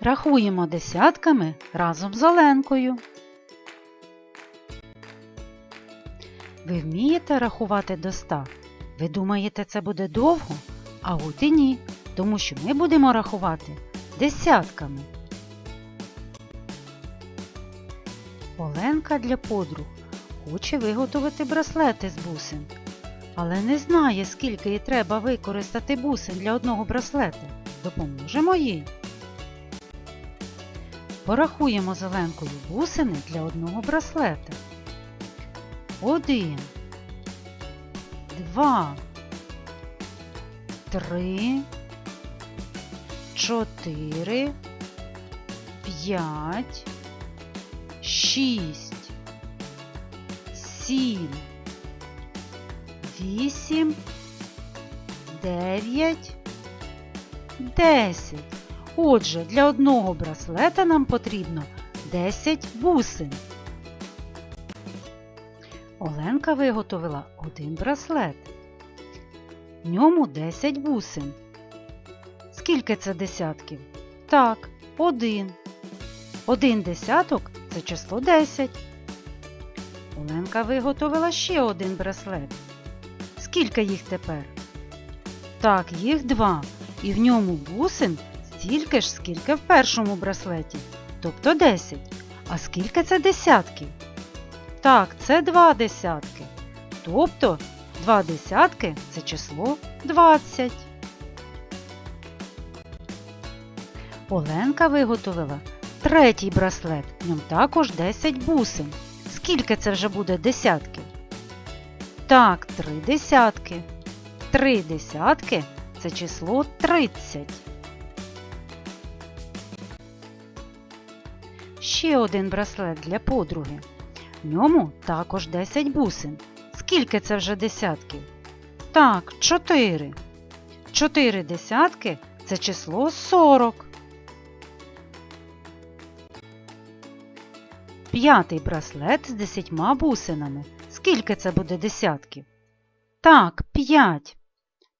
Рахуємо десятками разом з Оленкою. Ви вмієте рахувати до ста? Ви думаєте, це буде довго? А от і ні, тому що ми будемо рахувати десятками. Оленка для подруг хоче виготовити браслети з бусин, але не знає, скільки їй треба використати бусин для одного браслета. Допоможемо їй. Порахуємо з Оленкою бусини для одного браслета. Один, два, три, чотири, п'ять, шість, сім, вісім, дев'ять, десять. Отже, для одного браслета нам потрібно 10 бусин. Оленка виготовила один браслет. В ньому 10 бусин. Скільки це десятків? Так, один. Один десяток це число 10. Оленка виготовила ще один браслет. Скільки їх тепер? Так, їх два. І в ньому бусин стільки ж, скільки в першому браслеті, тобто 10. А скільки це десятків? Так, це два десятки. Тобто два десятки це число 20. Оленка виготовила третій браслет. В ньому також 10 бусин. Скільки це вже буде десятків? Так, три десятки. Три десятки це число 30. Ще один браслет для подруги. В ньому також 10 бусин. Скільки це вже десятків? Так, 4. 4 десятки це число 40. П'ятий браслет з 10 бусинами. Скільки це буде десятків? Так, 5.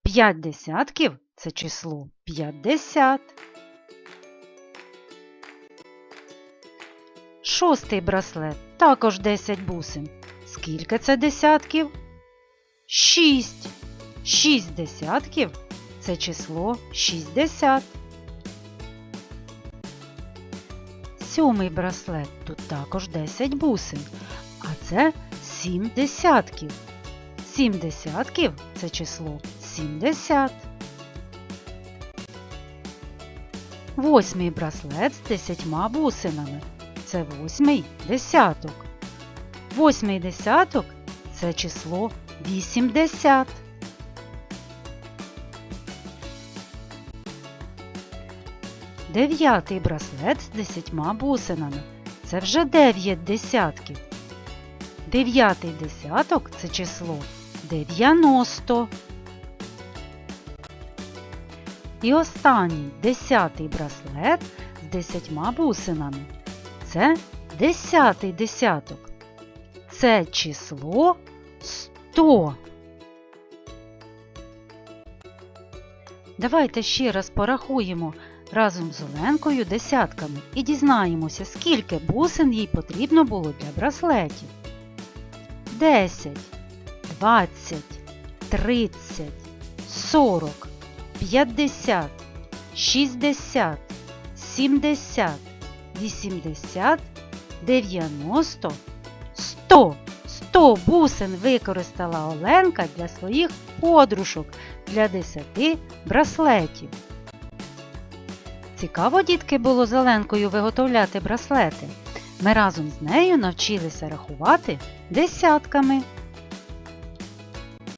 5 десятків це число 50. Шостий браслет також 10 бусин. Скільки це десятків? 6. 6 десятків це число 60. Сьомий браслет тут також 10 бусин, а це 7 десятків. 7 десятків це число 70. Восьмий браслет з 10 бусинами. Це восьмий десяток. Восьмий десяток це число 80. Дев'ятий браслет з 10 бусинами. Це вже 9 десятків. Дев'ятий десяток це число 90. І останній десятий браслет з 10 бусинами. Це десятий десяток. Це число 100. Давайте ще раз порахуємо разом з Оленкою десятками і дізнаємося, скільки бусин їй потрібно було для браслетів. 10, 20, 30, 40, 50, 60, 70, 80, 90, 100. 100 бусин використала Оленка для своїх подружок для 10 браслетів. Цікаво, дітки, було з Оленкою виготовляти браслети. Ми разом з нею навчилися рахувати десятками.